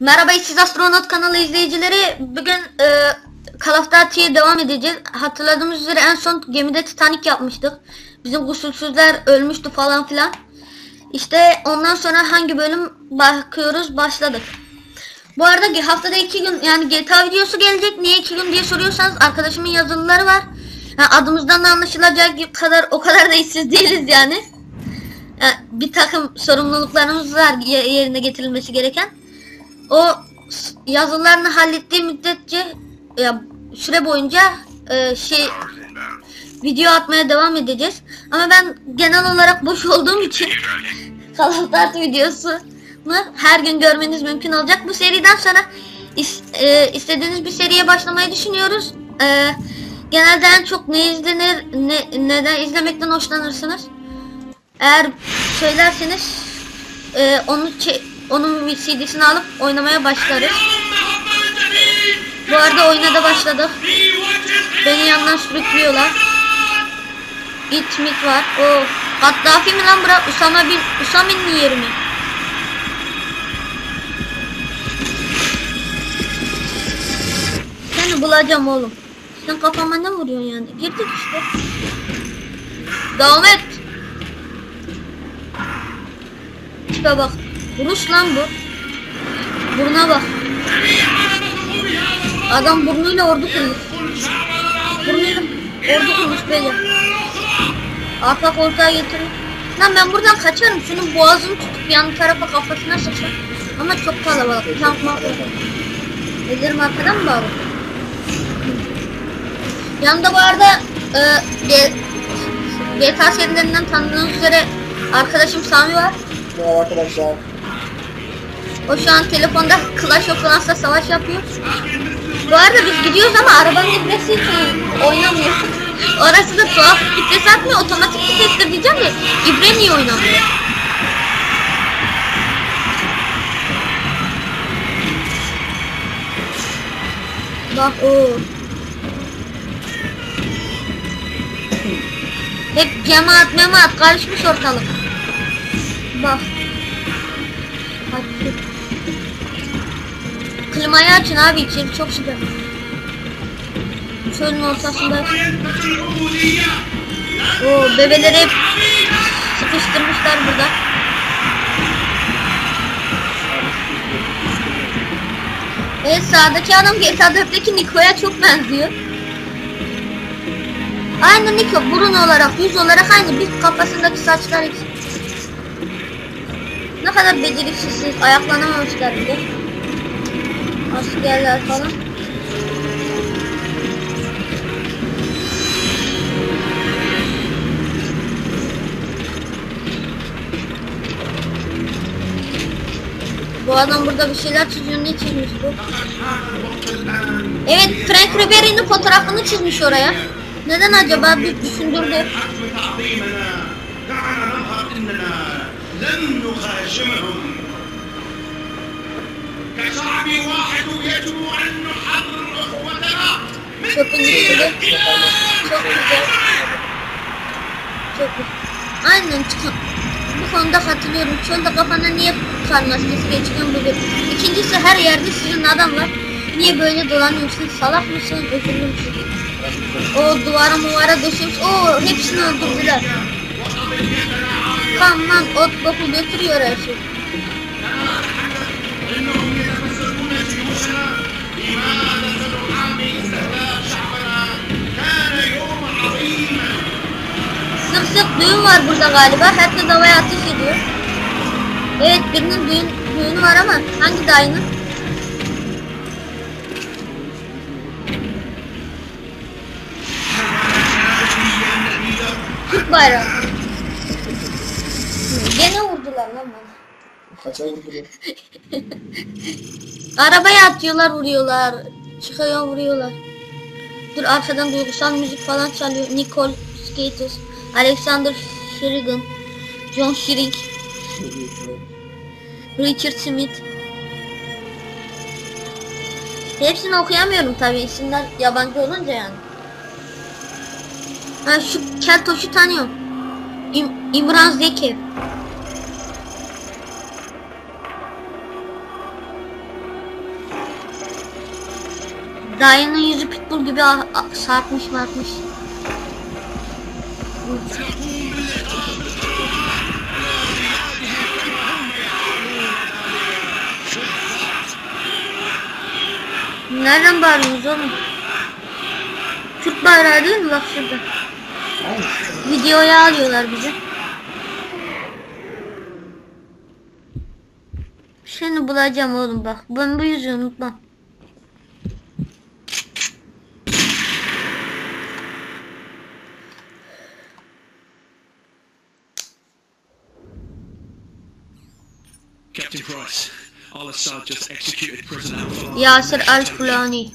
Merhaba siz Astronot kanalı izleyicileri. Bugün e, Call of Duty'ye devam edeceğiz. Hatırladığımız üzere en son gemide Titanic yapmıştık. Bizim usulsüzler ölmüştü falan filan. İşte ondan sonra hangi bölüm bakıyoruz başladık. Bu arada haftada iki gün yani GTA videosu gelecek. Niye iki gün diye soruyorsanız arkadaşımın yazılıları var. Yani adımızdan da anlaşılacak kadar o kadar da işsiz değiliz yani. Yani bir takım sorumluluklarımız var ye- yerine getirilmesi gereken. O yazılarını hallettiği müddetçe ya süre boyunca e, şey video atmaya devam edeceğiz. Ama ben genel olarak boş olduğum için Call of Duty videosunu her gün görmeniz mümkün olacak. Bu seriden sonra is- e, istediğiniz bir seriye başlamayı düşünüyoruz. E, genelde en çok ne izlenir, ne, neden izlemekten hoşlanırsınız? Eğer söylerseniz e, onu çe- onun CD'sini alıp oynamaya başlarız. Bu arada oyuna da başladık. Beni yandan sürüklüyorlar. Git mit var. O Gaddafi mi lan bura? Usama bin Usami'nin yeri mi? Seni bulacağım oğlum. Sen kafama ne vuruyorsun yani? Girdik işte. Devam et. Tipe bak. Vuruş lan bu. Buruna bak. Adam burnuyla ordu kurmuş. Burnuyla ordu kurmuş böyle. Arka koltuğa getiriyor. Lan ben buradan kaçarım. Şunun boğazını tutup yan tarafa kafasına sıçrar. Ama çok kalabalık. Tank mahvoldu. Ellerim arkadan mı bağlı? Yanımda bu arada e, GTA serilerinden tanıdığınız üzere arkadaşım Sami var. Merhaba arkadaşlar. O şu an telefonda Clash of Clans'ta savaş yapıyor. Bu arada biz gidiyoruz ama arabanın gitmesi için oynamıyor. Orası da tuhaf vites atmıyor, otomatik vitestir diyeceğim de İbre niye oynamıyor? Bak o. Hep cemaat memaat karışmış ortalık. Bak. Hadi. Klimayı açın abi içeri çok sıcak. Çölün ortasında. O bebeleri hep sıkıştırmışlar burada. Evet sağdaki adam GTA 4'teki Niko'ya çok benziyor. Aynı Niko burun olarak yüz olarak aynı bir kafasındaki saçlar eksik. Ne kadar beceriksizsiniz ayaklanamamışlar bir Askerler falan. Bu adam burada bir şeyler çiziyor. Ne çizmiş bu? Evet Frank Ribery'nin fotoğrafını çizmiş oraya. Neden acaba bir düşündürdü. دعنا نظهر اننا لن نخاشمهم كشعب واحد يجب ان نحرر اخوتنا من Çöpün içinde. Çok güzel. Çok güzel. Aynen çıkın. Bu konuda katılıyorum. Çölde kafana niye kar maskesi geçiriyorsun bu bir. İkincisi her yerde sizin adam var. Niye böyle dolanıyorsun? Salak mısın? Özürlü müsün? O duvara muvara döşemiş. Oo hepsini öldürdüler. Kan lan ot boku götürüyor her şey. Düğün var burada galiba. Herkes havaya ateş ediyor. Evet birinin düğün, düğünü var ama hangi dayının? Türk bayrağı. Gene vurdular lan bana. Kaça vurdular? Arabaya atıyorlar vuruyorlar. Çıkıyor vuruyorlar. Dur arkadan duygusal müzik falan çalıyor. Nicole Skaters, Alexander Sheridan, John Shrink, Richard Smith. Hepsini okuyamıyorum tabi isimler yabancı olunca yani. Ha şu Keltoş'u tanıyorum. İm İmran Zekev. Dayının yüzü pitbull gibi sarkmış markmış. Nereden bağırıyorsunuz oğlum? Türk bayrağı değil mi? Bak şurada. Videoya alıyorlar bizi. Seni bulacağım oğlum bak. Ben bu yüzü unutmam. Captain Price, Al Assad just executed President Al Yasir Al Fulani.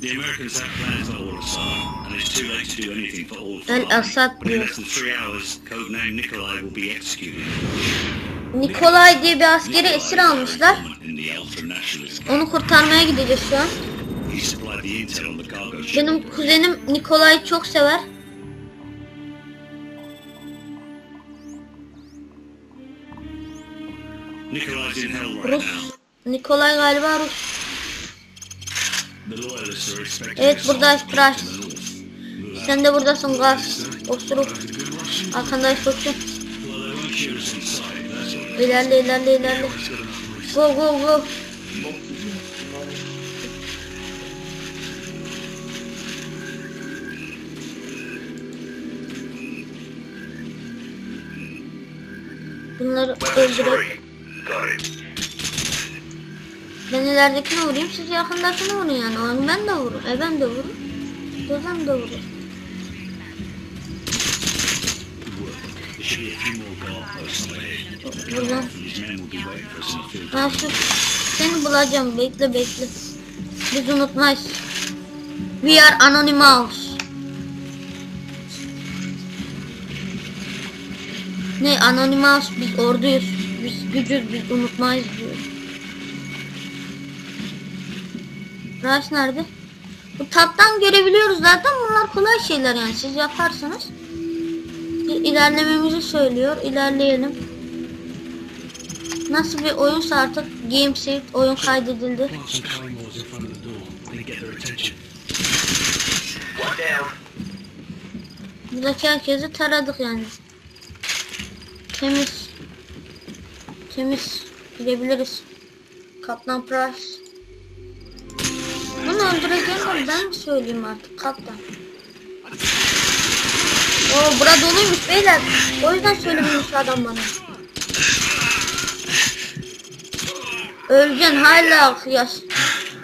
The Americans have plans on Al Assad, and it's too late to do anything for Al El Assad But in less than three hours, codename Nikolai will be executed. Nikolay diye bir askeri esir almışlar. Onu kurtarmaya gideceğiz şu an. Benim kuzenim Nikolay'ı çok sever. Rus. Nikolay galiba Rus. Evet the north. Sen de buradasın gaz. Osuruk. Arkandayız all. İlerle ilerle ilerle. Go go go. Bunları öldürelim. Ben ileridekine vurayım siz yakındakine vurun yani. Onu ben de vurun. E ben de guard posts up ahead. Buradan. These men will be waiting for us in the field. Ha şu seni bulacağım. Bekle bekle. Biz unutmayız. We are Anonymous. Ne Anonymous biz orduyuz. Biz gücüz biz unutmayız diyor. Rush nerede? Bu taptan görebiliyoruz zaten bunlar kolay şeyler yani siz yaparsınız. İlerlememizi söylüyor. İlerleyelim. Nasıl bir oyunsa artık game saved oyun kaydedildi. Buradaki herkesi taradık yani. Temiz. Temiz. Gidebiliriz. Kaptan Price. Bunu öldüreceğim ben mi söyleyeyim artık kaptan? Oo bura doluymuş beyler. O yüzden söylememiş adam bana. Öleceksin hala yaş.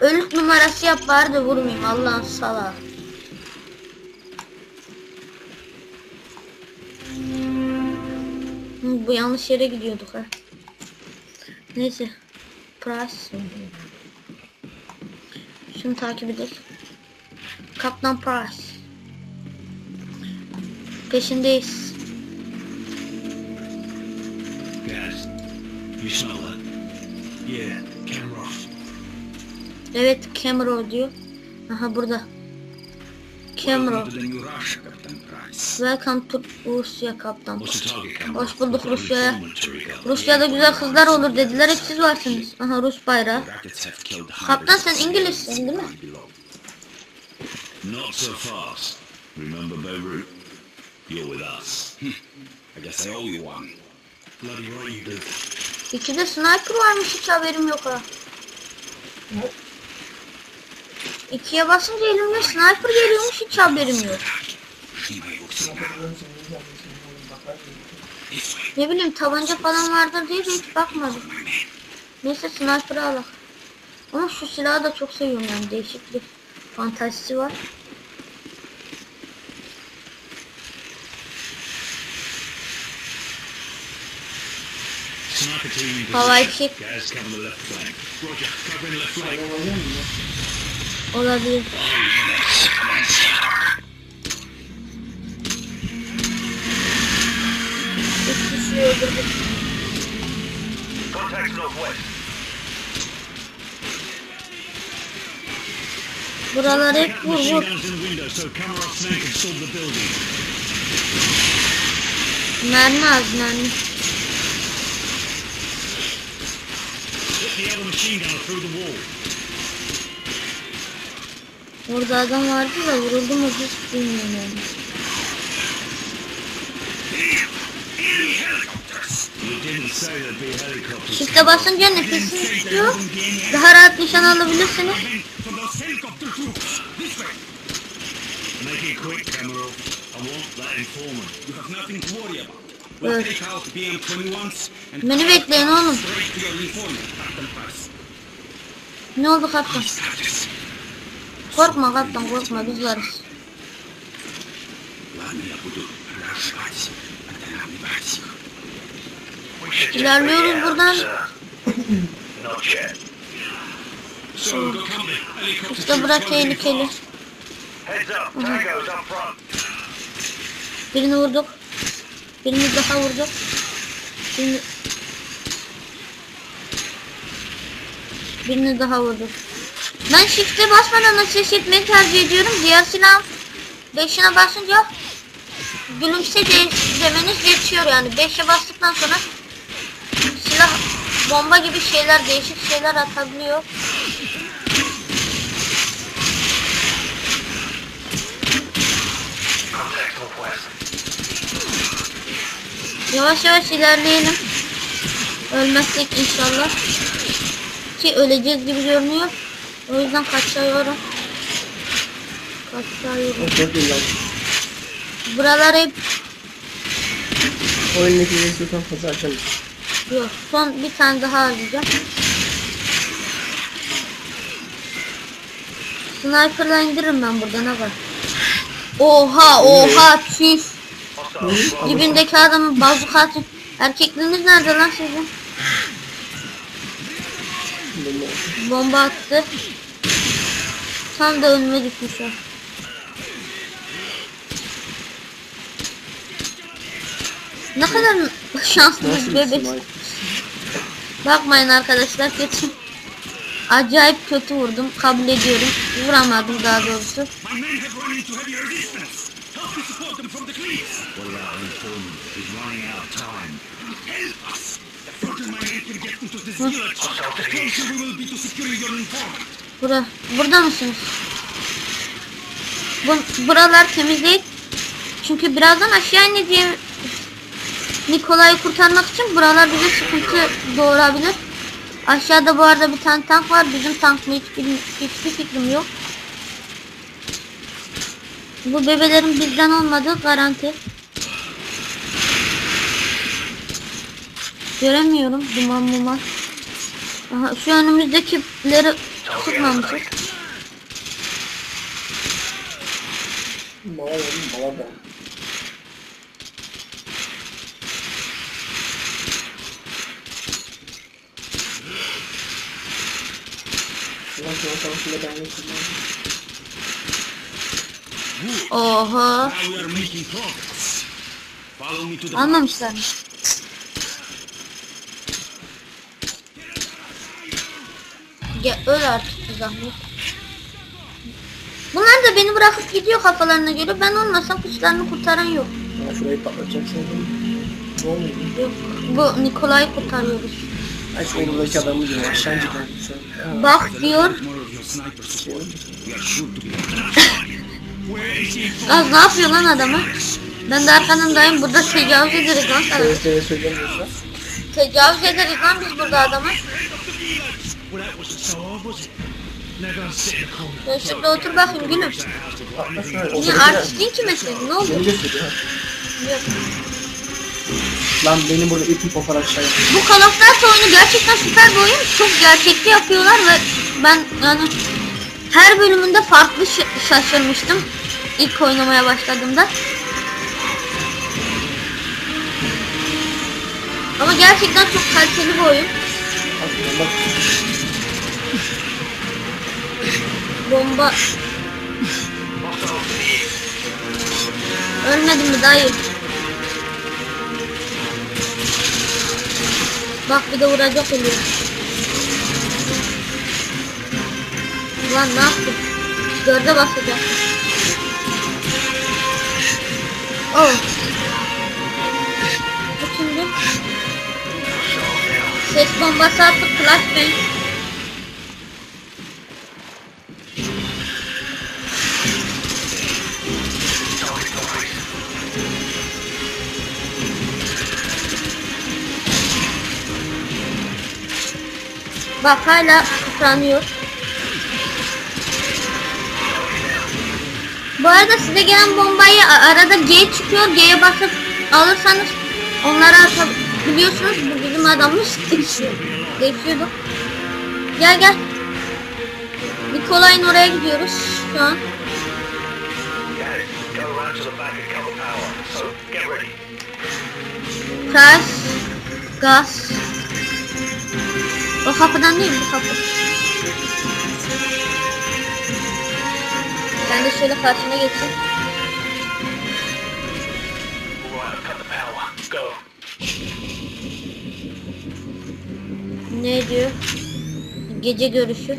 Ölük numarası yap bari de vurmayayım Allah'ın salağı. Bu yanlış yere gidiyorduk ha. Neyse. Price. Şunu takip edelim. Kaptan Price. Peşindeyiz. Guys, you smell that? Yeah, camera. Evet Camero diyor. Aha burada. Camero. Welcome to Rusya kaptan. Hoş bulduk Rusya'ya. Rusya'da güzel kızlar olur dediler hep siz varsınız. Aha Rus bayrağı. Kaptan sen İngilizsin değil mi? Not so fast. Remember Beirut? You're with us. I guess I owe you one. Bloody right you do. İkide sniper varmış hiç haberim yok ha. İkiye basınca elimde sniper geliyormuş hiç haberim yok. Ne bileyim tabanca falan vardır diye de hiç bakmadım. Neyse sniper'ı alak. Ama şu silahı da çok seviyorum yani değişik bir fantazisi var. Havai fişek Guys, cover the left flank. Roger, covering left flank. olabilir. Üç kişiyi öldürdük. Contact northwest. Buraları hep Got vur machine vur. guns in the window, so camera off flank and storm the building. Mermi az mermi. Hit the other machine gunner through the wall. Orada adam vardı da vuruldu mu hiç bilmiyorum. Shift'e basınca nefesiniz tutuyor. Daha rahat nişan alabilirsiniz. From those helicopter troops. This way. Make it quick, Emerald. I want that informant. You have nothing to worry about. We'll Evet. take out BM-21s and Beni bekleyin oğlum. Ne oldu kaptan? Korkma kaptan korkma biz varız. İlerliyoruz buradan. işte bırak tehlikeli. Birini vurduk. Birini daha vurduk. Şimdi birini daha vurduk. Ben shift'e basmadan ateş etmeyi tercih ediyorum. Diğer silah beşine basınca gülümse de- demeniz yetiyor yani. Beşe bastıktan sonra silah bomba gibi şeyler değişik şeyler atabiliyor. Yavaş yavaş ilerleyelim. Ölmezsek inşallah. Ki öleceğiz gibi görünüyor. O yüzden kaçıyorum. Kaçıyorum. Buralar hep Oyun neticesi istiyorsan fazla açalım. yok. Son bir tane daha harcayacağım. Sniper'la indiririm ben burada ne var? Oha oha tüf. Hostile. Dibindeki adamın bazuka atın. Erkekliğiniz nerede lan sizin? Bomba attı. Tam da önüme gitmiş o. Ne kadar şanslı Nasıl bir bir bebek. Bakmayın arkadaşlar kötü. Acayip kötü vurdum. Kabul ediyorum. Vuramadım daha doğrusu. Bura, burada mısınız? Bu, buralar temiz değil. Çünkü birazdan aşağı ineceğim. Nikola'yı kurtarmak için buralar bize sıkıntı doğurabilir. Aşağıda bu arada bir tane tank var. Bizim tank mı hiç bilmi- hiçbir fikrim yok. Bu bebelerin bizden olmadığı garanti. Göremiyorum duman muman. Aha, şu önümüzdekileri tutmamışız. Bala verin bala ben. Ulan şu an savaşında ben yokum lan. Oho. Now we are making progress. Follow me to the Anlamışlar Gel öl artık bir zahmet. Bunlar da beni bırakıp gidiyor kafalarına göre. Ben olmasam kuşlarını kurtaran yok. Ya şurayı patlatacaksın. Ne oluyor? Yok. Bu Nikola'yı kurtarıyoruz. Ay şu buradaki adamı diyor. Aşağı Bak diyor. Az ne yapıyor lan adamı? Ben de arkanındayım. Burada tecavüz ederiz lan sana. Tecavüz ederiz lan biz burada adama. Sen şurada otur bakayım gülüm. Niye Oturup artistin ki mesela? Ne oldu? Yok. Lan benim burada ipim kopar aşağıya. Bu Call of Duty oyunu gerçekten süper bir oyun. Çok gerçekçi yapıyorlar ve ben yani her bölümünde farklı şaşırmıştım. ilk oynamaya başladığımda. Ama gerçekten çok kaliteli bir oyun. Bomba. Ölmedim mi dayı? Bak bir de vuracak oluyor. Lan ne yaptım? Dörde basacak. Oh. Ses bombası attı Flash Bang. Bak hala kıpranıyor. Bu arada size gelen bombayı arada G çıkıyor. G'ye basıp alırsanız onları atab atabiliyorsunuz. Bu bizim adammış. Değişiyordu. Gel gel. Nikolay'ın oraya gidiyoruz şu an. Ters. Gaz. O kapıdan değil bu kapı. Ben de şöyle karşına geçeyim. Ne diyor? Gece görüşü.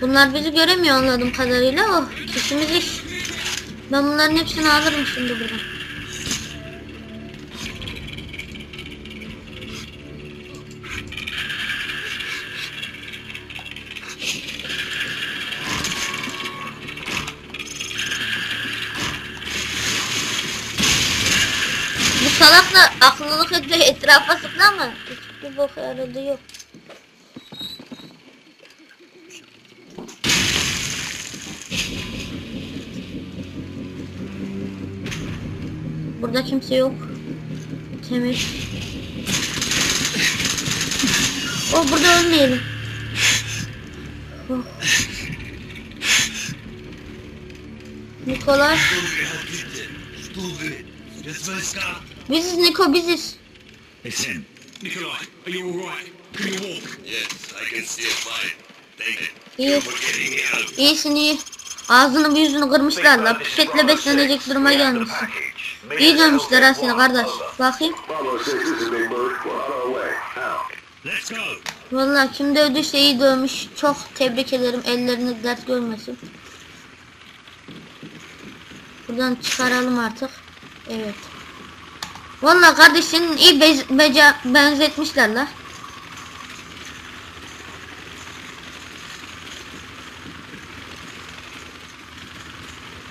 Bunlar bizi göremiyor anladığım kadarıyla. Oh, kişimiz iş. Ben bunların hepsini alırım şimdi buradan. Etrafa sıktı ama hiçbir bok yaradı yok. Burada kimse yok. Temiz. Oh burada ölmeyelim. Oh. Nikolay. Biziz Niko biziz. Listen, Nikolai, are you alright? Can you walk? Yes, I can still fight. Thank you. İyi. for getting me out İyisin iyi. Ağzını bir yüzünü kırmışlar la. Piketle beslenecek duruma gelmişsin. İyi dönmüşler ha seni kardeş. Bakayım. Bravo 6, this is Big Bird. We're on our way. Out. let's go. Vallahi kim dövdüyse iyi dövmüş. Çok tebrik ederim. Ellerini dert görmesin. Buradan çıkaralım artık. Evet. Vallahi kardeşinin iyi bez, beca, benzetmişler la.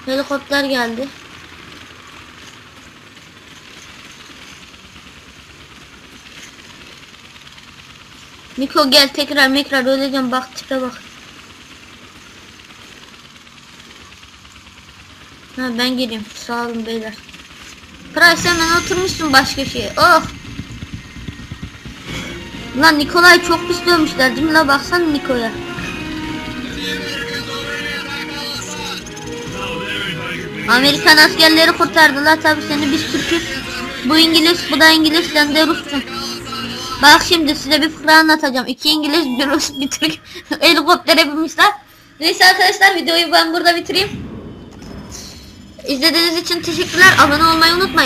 Helikopter geldi. Niko gel tekrar mekrar öleceğim bak tipe bak. Ha ben gireyim sağ olun beyler. Price hemen oturmuşsun baş köşeye. Oh. Lan Nikolay çok pis dövmüşler değil mi la baksana Niko'ya. Amerikan askerleri kurtardılar tabi seni biz Türk'üz. Bu İngiliz bu da İngiliz sen de Rus'sun. Bak şimdi size bir fıkra anlatacağım. İki İngiliz bir Rus bir Türk helikoptere binmişler. Neyse arkadaşlar videoyu ben burada bitireyim. İzlediğiniz için teşekkürler. Abone olmayı unutmayın.